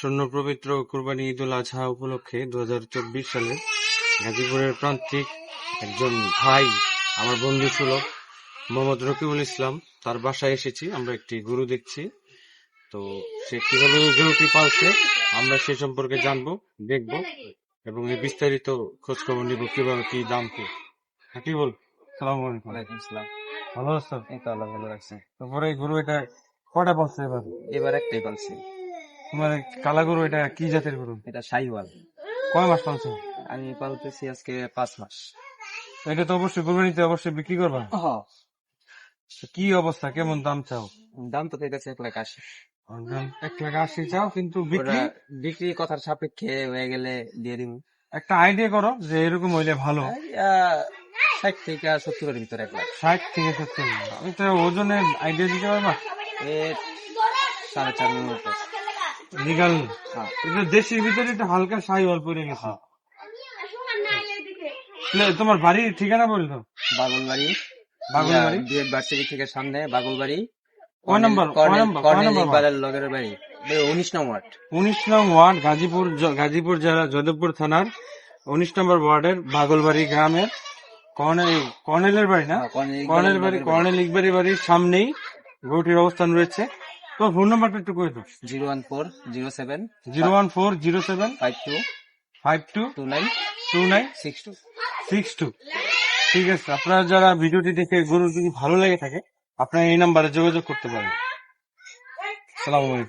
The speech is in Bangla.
আসন্ন পবিত্র কুরবানি ঈদুল আজহা উপলক্ষে দু হাজার চব্বিশ সালে গাজীপুরের প্রান্তিক একজন ভাই আমার বন্ধু সুলভ মোহাম্মদ রকিবুল ইসলাম। তার বাসায় এসেছি আমরা একটি গরু দেখছি। তো সে কীভাবে গরুটি পালছে আমরা সে সম্পর্কে জানব দেখব এবং এই বিস্তারিত খোঁজ খবর নিব কীভাবে কি দাম কি। হ্যাঁ, কি বল। সালাম আলাইকুম। ওয়ালাইকুম আসসালাম ভালো আছো? এই তো আল্লাহ ভালো রাখছে তারপরে এই গরু এটা কটা পালছে এবার? এবার একটাই পালছি। তোমার কালা গরু এটা কি জাতের গরু? এটা শাহিওয়াল কয় মাস পালছো? আমি পালতেছি আজকে পাঁচ মাস। এটা তো অবশ্যই কুরবানিতে অবশ্যই বিক্রি করবা? কি অবস্থা? কেমন দাম চাও? দাম তো আছে এক লাখ আশি। এক লাখ আশি চাও কিন্তু বিক্রি? বিক্রি কথার সাপেক্ষে হয়ে গেলে দিয়ে দিব একটা আইডিয়া করো যে এরকম হইলে ভালো। ষাট থেকে সত্তরের ভিতরে এক লাখ। ষাট থেকে সত্তর। এটা ওজনের আইডিয়া দিতে পারবা? সাড়ে চার উপর লিগাল এটা দেশের ভিতরে একটা হালকা সাইওয়াল পড়ে গেছে। তোমার বাড়ির ঠিকানা বলতো বাগলবাড়ি। বাগুলবাড়ি? বিএড ভার্সিটি থেকে সামনে বাগলবাড়ি। কয় নম্বর? কয় নম্বর? কয় নম্বর? ওয়ার্ড? ইকবালের লগের বাড়ি। উনিশ নং ওয়ার্ড। উনিশ নং ওয়ার্ড গাজীপুর জেলা যোধপুর থানার উনিশ নম্বর ওয়ার্ডের বাগলবাড়ি গ্রামের কর্নেল কর্নেলের বাড়ি না? হ্যাঁ, কর্নেল বাড়ি কর্নেল ইকবারি বাড়ির সামনেই গরুটির অবস্থান রয়েছে। তো ফোন নাম্বারটা একটু কয়ে দাও zero one four zero seven zero one four zero seven five two five two two nine two nine six two. Six two. ঠিক আছে আপনারা যারা ভিডিওটি দেখে গরু যদি ভালো লেগে থাকে আপনারা এই নাম্বারে যোগাযোগ করতে পারেন। সালাম আলাইকুম।